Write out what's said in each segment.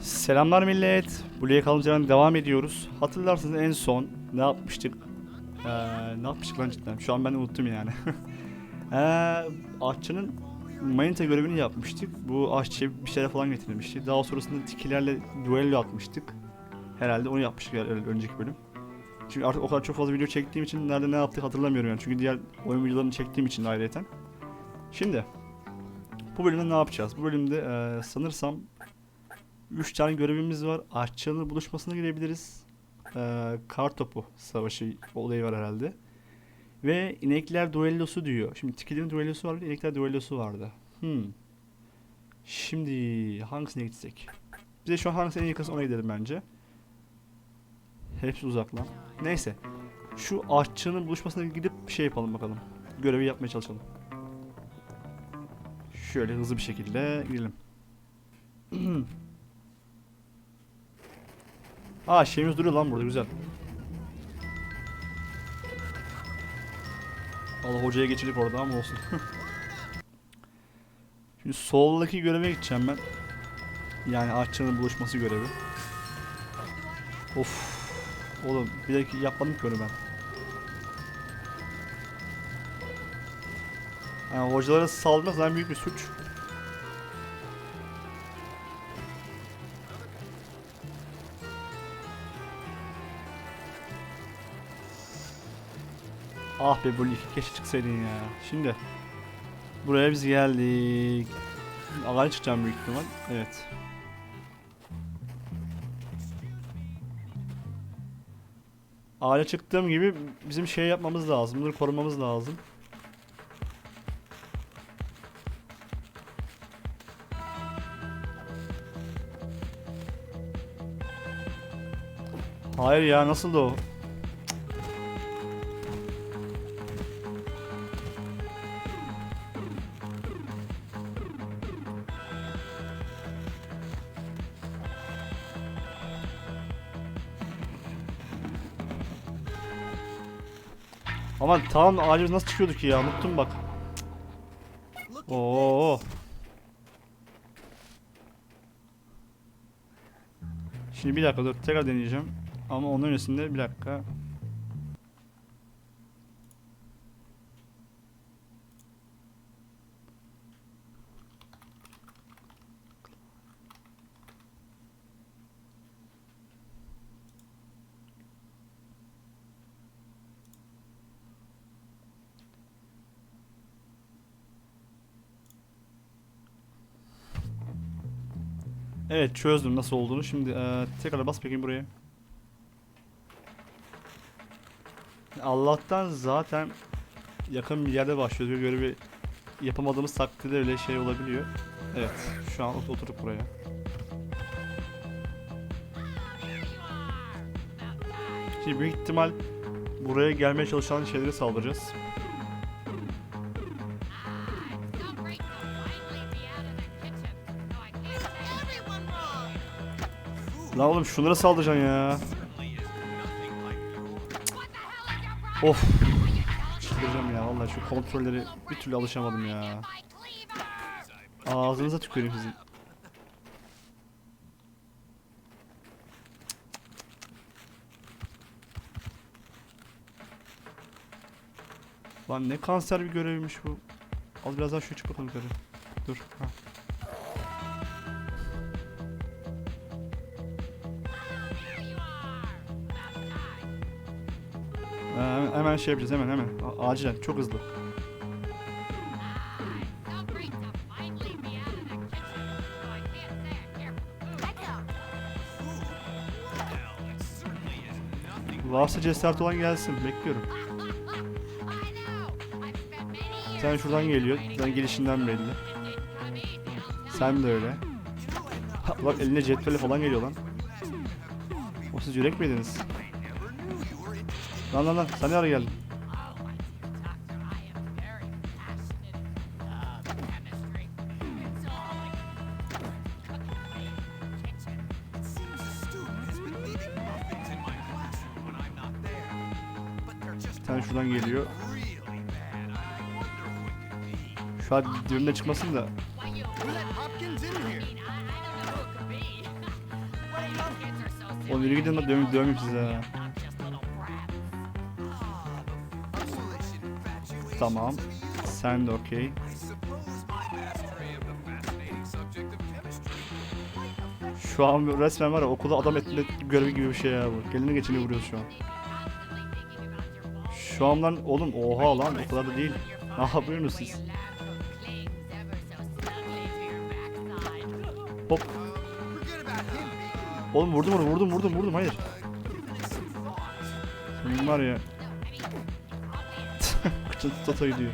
Selamlar millet. Buraya kalınca devam ediyoruz. Hatırlarsınız en son ne yapmıştık? Ee, ne yapmıştık lan cidden? Şu an ben unuttum yani. ee, aşçının manita görevini yapmıştık. Bu aşçı bir şeyler falan getirmişti. Daha sonrasında tikilerle duello atmıştık. Herhalde onu yapmıştık önceki bölüm. Çünkü artık o kadar çok fazla video çektiğim için nerede ne yaptık hatırlamıyorum yani. Çünkü diğer oyun videolarını çektiğim için ayrıyeten. Şimdi bu bölümde ne yapacağız? Bu bölümde ee, sanırsam 3 tane görevimiz var. Aşçının buluşmasına girebiliriz. Ee, kar topu savaşı olayı var herhalde. Ve inekler duellosu diyor. Şimdi tikilerin duellosu vardı, inekler duellosu vardı. Hmm. Şimdi hangisine gitsek? Bize şu an hangisi en yakınsa ona gidelim bence. Hepsi uzak lan. Neyse. Şu aşçının buluşmasına gidip bir şey yapalım bakalım. Görevi yapmaya çalışalım. Şöyle hızlı bir şekilde gidelim. Aa şeyimiz duruyor lan burada güzel. Allah hocaya geçirdik orada ama olsun. Şimdi soldaki göreve gideceğim ben. Yani aşçının buluşması görevi. Of. Oğlum bir dakika yapmadım ki onu ben. Yani hocalara saldırmak zaten büyük bir suç. Ah be bu iki keşke çıksaydın ya. Şimdi buraya biz geldik. Alay çıkacağım büyük ihtimal. Evet. Ağaca çıktığım gibi bizim şey yapmamız lazım. Bunları korumamız lazım. Hayır ya nasıl o? Aman tamam ağacımız nasıl çıkıyorduk ki ya unuttum bak. Oo. Şimdi bir dakika dur tekrar deneyeceğim. Ama onun öncesinde bir dakika. Evet çözdüm nasıl olduğunu. Şimdi eee, tekrar bas bakayım buraya. Allah'tan zaten yakın bir yerde başlıyoruz. Görevi yapamadığımız takdirde öyle şey olabiliyor. Evet şu an ot- oturduk buraya. Şimdi büyük ihtimal buraya gelmeye çalışan şeyleri saldıracağız. Lan oğlum şunlara saldıracaksın ya. Of. Çıldıracağım ya vallahi şu kontrolleri bir türlü alışamadım ya. Ağzınıza tüküreyim sizin. Lan ne kanser bir görevmiş bu. Az biraz daha şu çık bakalım yukarı. Dur. Ha. Hemen, şey yapacağız hemen hemen. A- acilen çok hızlı. Varsa cesaret olan gelsin. Bekliyorum. Sen şuradan geliyor. Sen gelişinden belli. Sen de öyle. Ha, bak eline cetvelle falan geliyor lan. O siz yürek miydiniz? Lan lan lan sen ne ara geldin? Bir tane şuradan geliyor. Şu an dibimde çıkmasın da. Oğlum yürü gidin lan dövmeyeyim size Tamam. Sen de okey. Şu an resmen var ya okulda adam etme görevi gibi bir şey ya bu. Gelini geçini vuruyoruz şu an. Şu an lan oğlum oha lan o kadar da değil. Ne yapıyorsunuz siz? Hop. Oğlum vurdum onu vurdum vurdum vurdum hayır. Var ya. Toto gidiyor.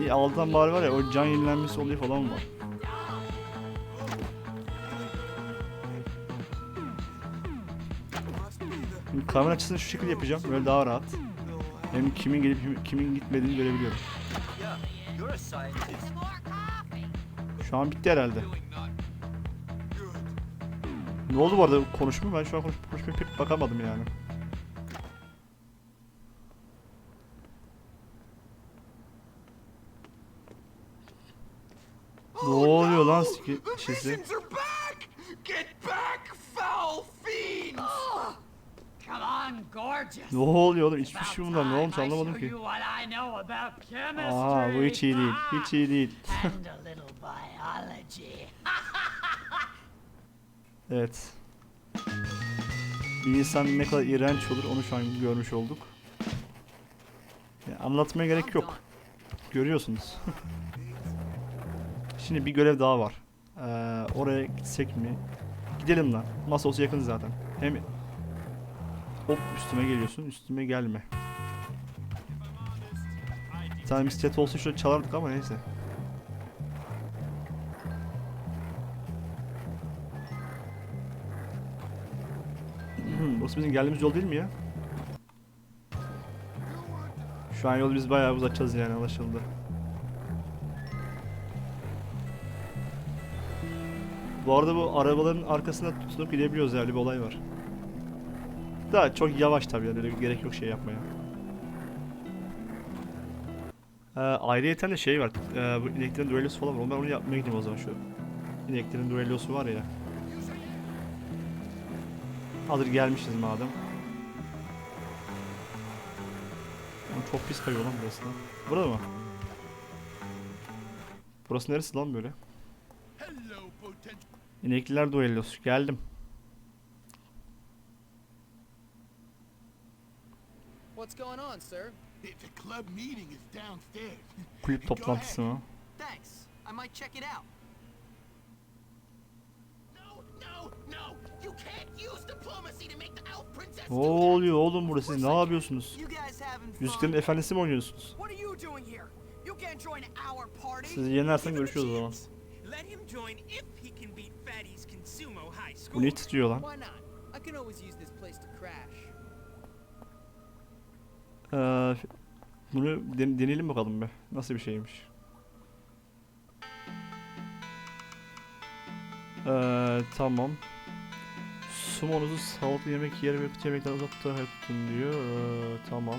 İyi aldan bari var ya o can yenilenmesi oluyor falan var. Kamera açısını şu şekilde yapacağım böyle daha rahat. Hem kimin gelip kim- kimin gitmediğini görebiliyorum. Şu an bitti herhalde. Ne oldu bu arada konuşma? Ben şu an konuş konuşmaya pek bakamadım yani. Ne oluyor lan siki şişesi? Missions are back! Get back, foul fiends! Come on, gorgeous. Ne oluyor oğlum? Hiçbir şey bunlar. Ne olmuş anlamadım ki. Aa bu hiç iyi değil. Hiç iyi değil. Evet. Bir insan ne kadar iğrenç olur onu şu an görmüş olduk. Ya, anlatmaya gerek yok. Görüyorsunuz. Şimdi bir görev daha var. Ee, oraya gitsek mi? Gidelim lan. Nasıl olsa yakın zaten. Hem Hop üstüme geliyorsun. Üstüme gelme. Bir tane bisiklet olsa şöyle çalardık ama neyse. Hmm, Burası bizim geldiğimiz yol değil mi ya? Şu an yolu biz bayağı uzatacağız yani anlaşıldı. Arada bu arabaların arkasına tutunup gidebiliyoruz yani bir olay var. Daha çok yavaş tabii yani gerek yok şey yapmaya. Ee, ayrıyeten de şey var. Ee, bu ineklerin düellosu falan var. Ben onu yapmaya gideyim o zaman şu. İneklerin düellosu var ya. Hazır gelmişiz madem. Çok pis kayıyor lan burası lan. Burada mı? Burası neresi lan böyle? Hello, potential. İnekliler duellosu. Geldim. What's going on, sir? The club meeting is downstairs. Kulüp toplantısı mı? Thanks. I might check it out. No, no, no! You can't use diplomacy to make the elf princess Ne oluyor oğlum burada siz ne yapıyorsunuz? Yüzüklerin efendisi mi oynuyorsunuz? What are you doing here? You can't join our party. Sizi yenersem görüşürüz o zaman. Bu ne titriyor lan? Ee, bunu den- deneyelim bakalım be. Nasıl bir şeymiş. Ee, tamam. Sumonuzu sağlıklı yemek yer ve yemekten uzak tutun diyor. Ee, tamam.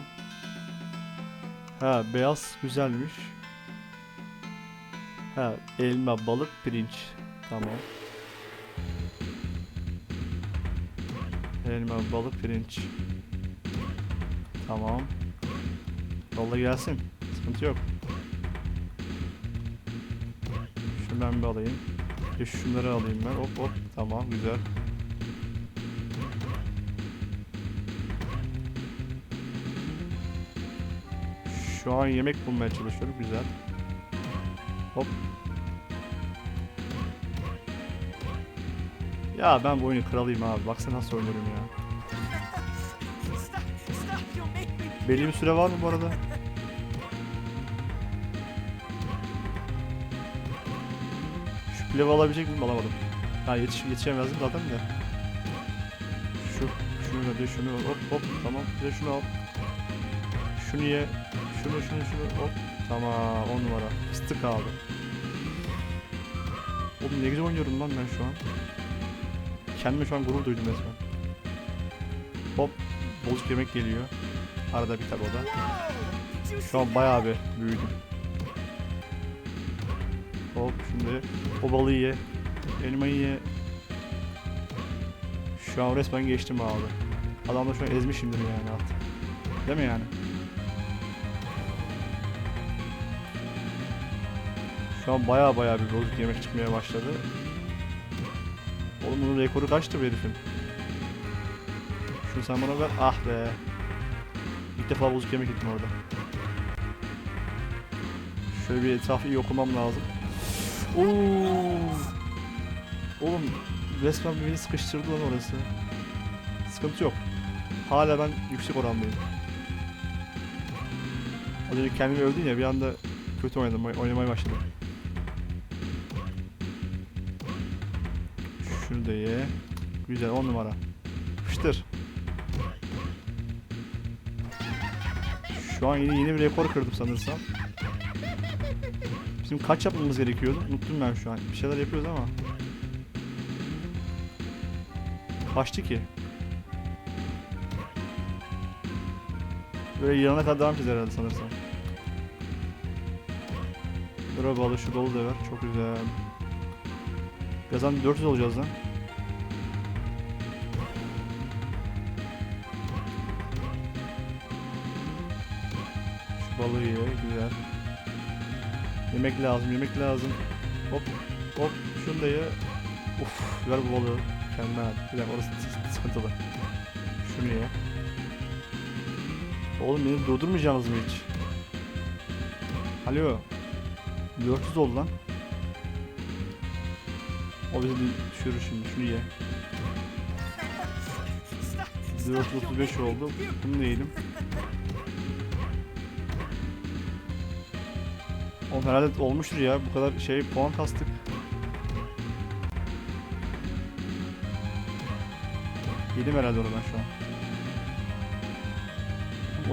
Ha beyaz güzelmiş. Ha elma, balık, pirinç. Tamam. Elma, balık, pirinç. Tamam. Yolla gelsin. Sıkıntı yok. Şundan bir alayım. Bir şunları alayım ben. Hop hop. Tamam güzel. Şu an yemek bulmaya çalışıyorum. Güzel. Hop. Ya ben bu oyunu kralıyım abi. Baksana nasıl oynuyorum ya. Belli bir süre var mı bu arada? Şu pilavı alabilecek miyim? Alamadım. Ha yetiş yetişemezdim zaten de. Şu, şunu da şunu hop hop tamam bir de şunu al. Şunu ye. Şunu şunu şunu hop. Tamam on numara. Fıstık abi. Oğlum ne güzel oynuyorum lan ben şu an. Kendime şu an gurur duydum resmen. Hop. Bozuk yemek geliyor. Arada biter o da. Şu an bayağı bir büyüdüm. Hop şimdi o balığı ye. Elmayı ye. Şu an resmen geçtim abi. Adam da şu an ezmişimdir yani artık. Değil mi yani? Şu an baya baya bir bozuk yemek çıkmaya başladı. Bunun rekoru kaçtı bu herifin? Şunu sen bana ver. Ah be. İlk defa bozuk yemek yedim orada. Şöyle bir etrafı iyi okumam lazım. Oo. Oğlum resmen beni sıkıştırdı lan orası. Sıkıntı yok. Hala ben yüksek orandayım. Az önce kendimi övdün ya bir anda kötü oynadım, oy- oynamaya başladım. Şunu. Güzel 10 numara. Fıştır. Şu an yeni yeni bir rekor kırdım sanırsam. Bizim kaç yapmamız gerekiyordu? Unuttum ben şu an. Bir şeyler yapıyoruz ama. Kaçtı ki? Böyle yanına kadar devam edeceğiz herhalde sanırsam. Balı şu dolu da. Çok güzel. Birazdan 400 olacağız lan. Balığı ye. Güzel. Yemek lazım, yemek lazım. Hop, hop. Şunu da ye. Uf, ver bu balığı. Mükemmel. Bir dakika orası sıkıntılı. Şunu ye. Oğlum beni durdurmayacaksınız mı hiç? Alo. 400 oldu lan. O bizi düşürür şimdi. Şunu ye. Stop. Stop. 435 oldu. Bunu da yiyelim. Oğlum herhalde olmuştur ya. Bu kadar şey puan kastık. Yedim herhalde onu ben şu an.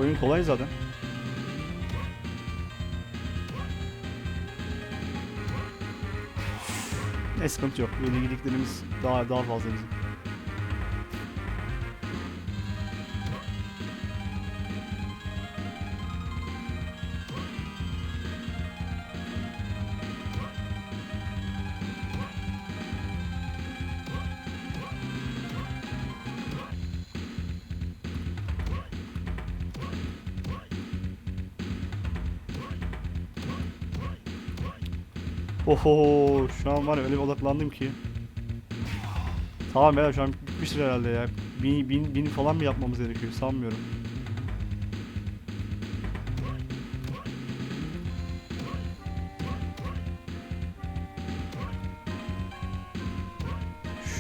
Oyun kolay zaten. Ne sıkıntı yok. Yeni gidiklerimiz daha daha fazla bizim. Oho şu an var ya öyle bir odaklandım ki. Tamam beyler şu an bitmiştir herhalde ya. Bin, bin, bin falan mı yapmamız gerekiyor sanmıyorum.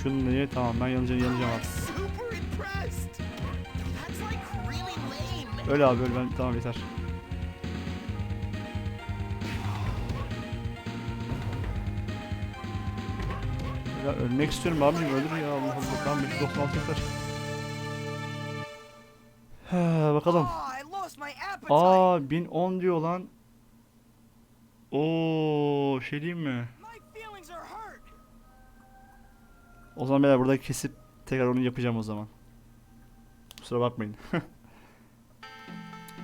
Şunu niye tamam ben yanacağım yanacağım artık. Öyle abi öyle ben tamam yeter. Ya ölmek istiyorum abicim ölür ya Allah Allah tamam 196 yeter. Bakalım. Aa 1010 diyor lan. Oo şey diyeyim mi? O zaman beyler burada kesip tekrar onu yapacağım o zaman. Kusura bakmayın.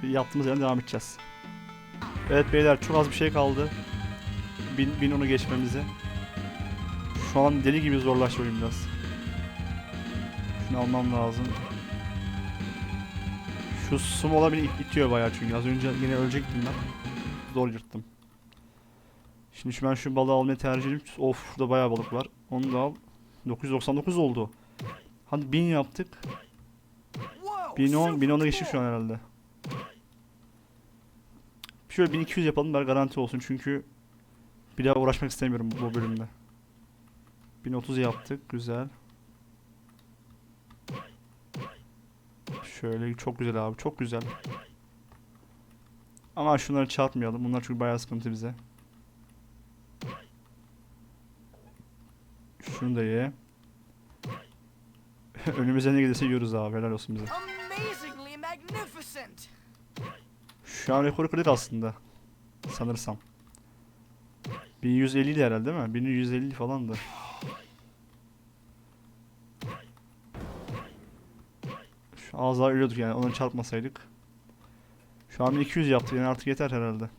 Yaptığımız yerden devam edeceğiz. Evet beyler çok az bir şey kaldı. Bin, bin onu geçmemize. Şu an deli gibi zorlaştı biraz. Şunu almam lazım. Şu sumola beni it- itiyor bayağı çünkü az önce yine ölecektim ben. Zor yırttım. Şimdi şu ben şu balığı almayı tercih edeyim. Of şurada bayağı balık var. Onu da al. 999 oldu. Hadi 1000 yaptık. Whoa. 1010, super 1010'a geçtik şu an herhalde. Şöyle 1200 yapalım bari garanti olsun çünkü bir daha uğraşmak istemiyorum bu bölümde. 1030 yaptık güzel. Şöyle çok güzel abi çok güzel. Ama şunları çarpmayalım bunlar çünkü bayağı sıkıntı bize. Şunu da ye. Önümüze ne gelirse yiyoruz abi helal olsun bize. Şu an rekoru kırdık aslında. Sanırsam. 1150 idi herhalde değil mi? 1150 falandı. Az daha ölüyorduk yani ona çarpmasaydık. Şu an 200 yaptık yani artık yeter herhalde.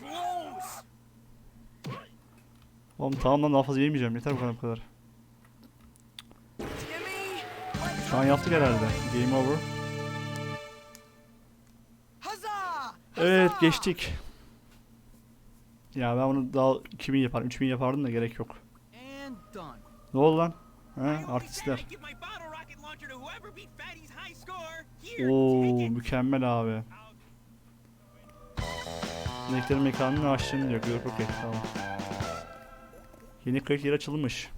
blows. Oğlum tamam lan daha fazla yemeyeceğim. Yeter bu kadar bu kadar. Şu an yaptık herhalde. Game over. Evet geçtik. Ya ben bunu daha 2000 yaparım. 3000 yapardım da gerek yok. Ne oldu lan? He artistler. Oo mükemmel abi. Sineklerin mekanını açtın diyor. Yok okey tamam. Yeni kayıt yeri açılmış.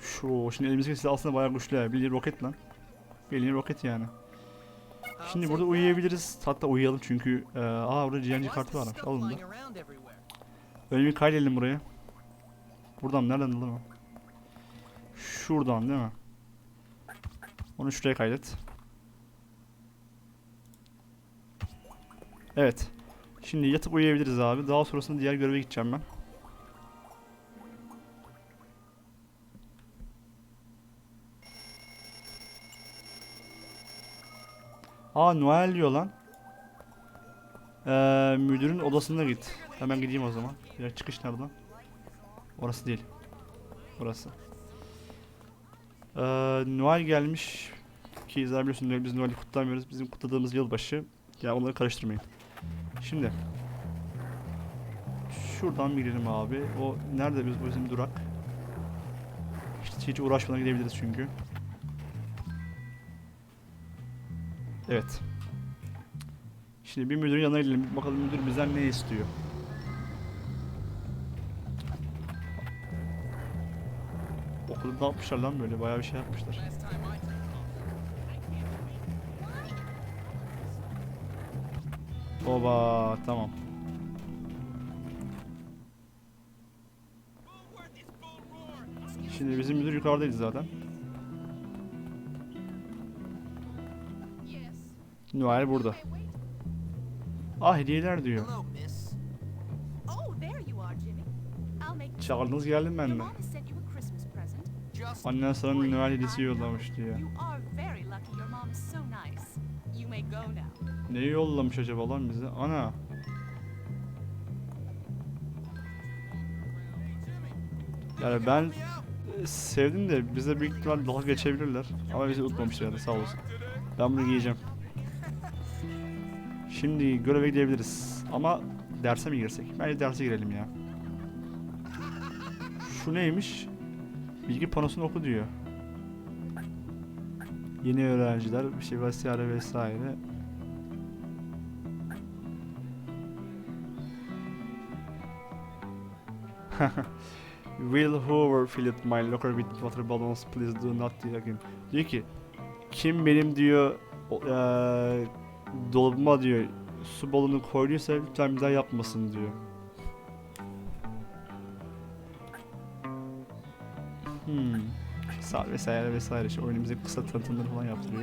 Şu şimdi elimizdeki silah aslında bayağı güçlü ya. Bildiğin roket lan. Bildiğin roket yani. Şimdi burada uyuyabiliriz. Hatta uyuyalım çünkü e, aa burada GNG kartı varmış. Alın da. bir kaydedelim buraya. Buradan nereden alır? Şuradan değil mi? Onu şuraya kaydet. Evet. Şimdi yatıp uyuyabiliriz abi. Daha sonrasında diğer göreve gideceğim ben. Aa Noel diyor lan. Ee, müdürün odasına git. Hemen gideyim o zaman. Ya çıkış nereden? Orası değil. Burası. Ee, Noel gelmiş. Ki izler biliyorsun biz Noel'i kutlamıyoruz. Bizim kutladığımız yılbaşı. Ya onları karıştırmayın. Şimdi. Şuradan bir girelim abi. O nerede biz bizim durak? Hiç, hiç uğraşmadan gidebiliriz çünkü. Evet. Şimdi bir müdürün yanına gidelim. Bakalım müdür bizden ne istiyor. Okulda ne yapmışlar lan böyle? Bayağı bir şey yapmışlar. Oba tamam. Şimdi bizim müdür yukarıdaydı zaten. Noel burada. Ah hediyeler diyor. Oh, Çağırdınız geldim ben de. Annen sana. Noel hediyesi yollamış diyor. Neyi yollamış acaba lan bize? Ana. Yani ben sevdim de bize büyük ihtimal dalga geçebilirler. Ama bizi unutmamışlar yani sağ olsun. Ben bunu giyeceğim. Şimdi göreve gidebiliriz. Ama derse mi girsek? Bence derse girelim ya. Şu neymiş? Bilgi panosunu oku diyor. Yeni öğrenciler, bir şey vesaire vesaire. Will whoever filled my locker with water balloons please do not it again. Diyor ki kim benim diyor eee dolabıma diyor su balonu koyduysa lütfen bir daha yapmasın diyor. Hmm. Sağ vesaire vesaire işte oyunumuza kısa tanıtımları falan yaptırıyor.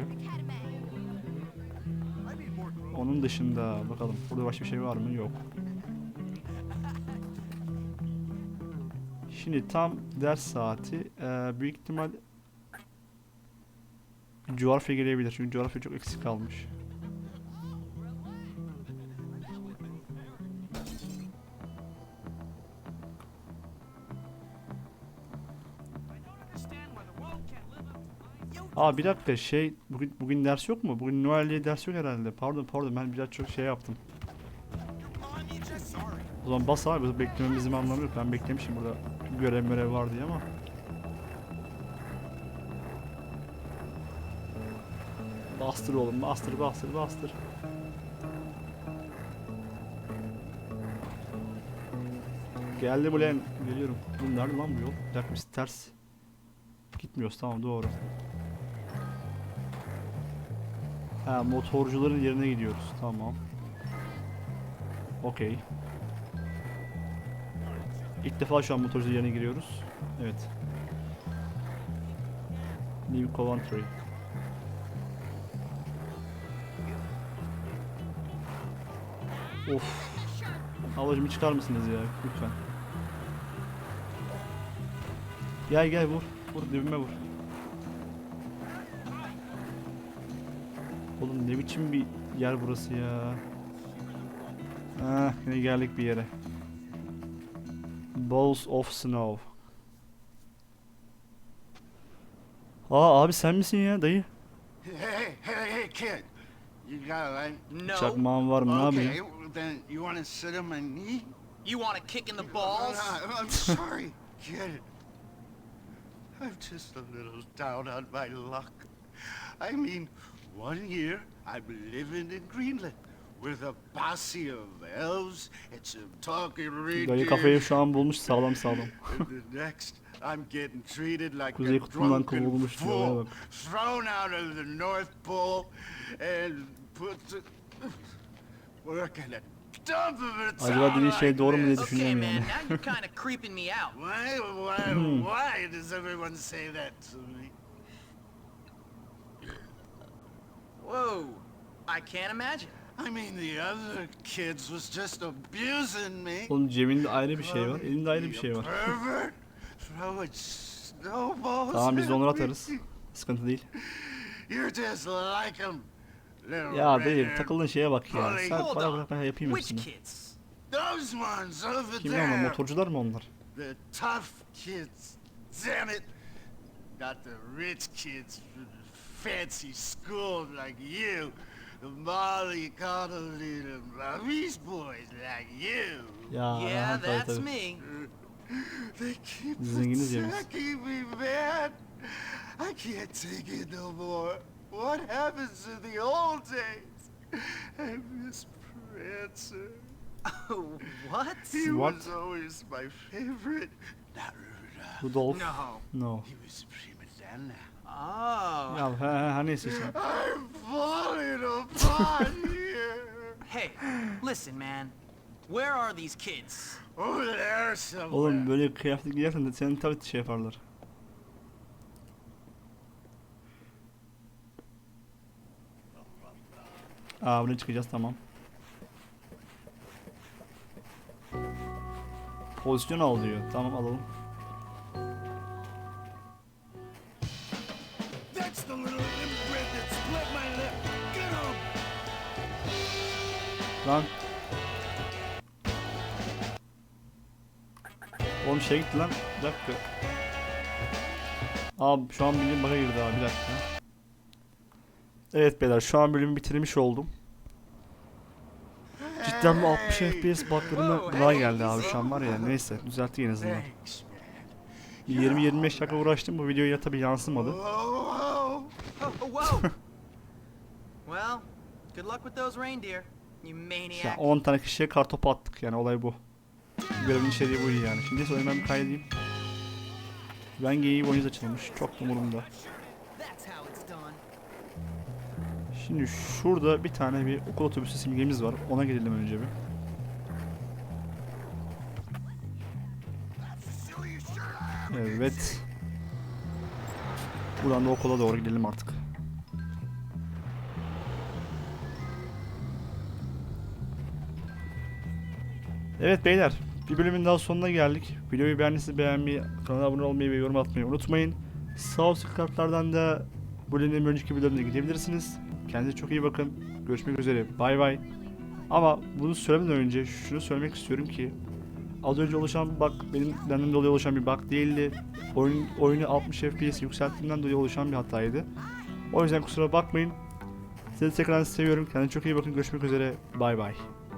Onun dışında bakalım burada başka bir şey var mı? Yok. Şimdi tam ders saati eee, büyük ihtimal coğrafya gelebilir çünkü coğrafya çok eksik kalmış. Aa bir dakika şey bugün bugün ders yok mu? Bugün Noel diye ders yok herhalde. Pardon pardon ben biraz çok şey yaptım. O zaman bas abi beklememizin anlamı yok. Ben beklemişim burada görev görev var diye ama. Bastır oğlum bastır bastır bastır. Geldi bu lan. Geliyorum. Bu nerede lan bu yol? Bir dakika biz ters. Gitmiyoruz tamam doğru. Ha motorcuların yerine gidiyoruz. Tamam. Okey. İlk defa şu an motorcu yerine giriyoruz. Evet. New Coventry. Of. Ablacım çıkar mısınız ya lütfen. Gel gel vur. Vur dibime vur. Ne biçim bir yer burası ya. Ah yine geldik bir yere. Balls of Snow. Aa abi sen misin ya dayı? Hey, hey, hey, kid. You got a light? No. Çakmağın var mı okay, well, then you want to sit on my knee? You want a kick in the balls? I'm sorry, kid. I'm just a little down on my luck. I mean, one year I'm living in Greenland with a posse of elves and some talking Dayı reindeer. kafayı şu an bulmuş sağlam sağlam. Next, I'm getting treated like Kuzey a drunken fool, thrown out of the North Pole, and put to work in a dump of a Acaba dediği şey doğru mu diye this. Okay, düşünüyorum man, yani. now you're kind of creeping me out. Why, why, Hmm. why does everyone say that to me? Whoa, I can't imagine. I mean, the other kids was just abusing me. Oğlum cebinde ayrı bir şey var, elinde ayrı bir a şey var. Tamam biz de onları atarız. Sıkıntı değil. You're just like them. Little Ya red-haired takıldığın şeye bak ya. Sen on. bırak ben yapayım Which hepsini. kids? Those ones over Kim onlar? Motorcular mı onlar? The tough kids. Damn it. Not the rich kids fancy school like you. The Molly Connolly, the Reese boys like you. Ya yeah, tabii, that's tabii. me. They keep Zenginiz ya attacking me, man. I can't take it no more. What happens to the old days? I miss Prancer. Oh, what? He What? was always my favorite. Not Rudolph. Rudolf. No. No. He was prima donna. Oh. Ya he he neyse işte. I'm falling apart here. Hey, listen, man. Where are these kids? Over there somewhere. Oğlum böyle kıyafet giyersen de seni tabii şey yaparlar. Aa buraya çıkacağız tamam. Pozisyon al diyor. Tamam alalım. Lan. Oğlum şey gitti lan. Bir dakika. Abi şu an bildiğin baka girdi abi bir dakika. Evet beyler şu an bölümü bitirmiş oldum. Cidden bu 60 FPS buglarına gına geldi abi şu an var ya neyse düzelttik en azından. Thanks, man. Bir 20-25 dakika uğraştım bu videoya tabi yansımadı. Well, good luck with those reindeer, maniac. 10 tane kişiye kartopu attık yani olay bu. Görevin içeriği buydu yani. Şimdi oyunu ben bir kaydedeyim. Ben geyiği boyunuz açılmış. Çok da umurumda. Şimdi şurada bir tane bir okul otobüsü simgemiz var. Ona gidelim önce bir. Evet. Buradan da okula doğru gidelim artık. Evet beyler, bir bölümün daha sonuna geldik. Videoyu beğendiyseniz beğenmeyi, kanala abone olmayı ve yorum atmayı unutmayın. Sağ üst kartlardan da bu bölümün önceki bölümlerine gidebilirsiniz. Kendinize çok iyi bakın. Görüşmek üzere. Bay bay. Ama bunu söylemeden önce şunu söylemek istiyorum ki az önce oluşan bug benim benden dolayı oluşan bir bug değildi. Oyun, oyunu 60 FPS yükselttiğimden dolayı oluşan bir hataydı. O yüzden kusura bakmayın. Sizi tekrar seviyorum. Kendinize çok iyi bakın. Görüşmek üzere. Bay bay.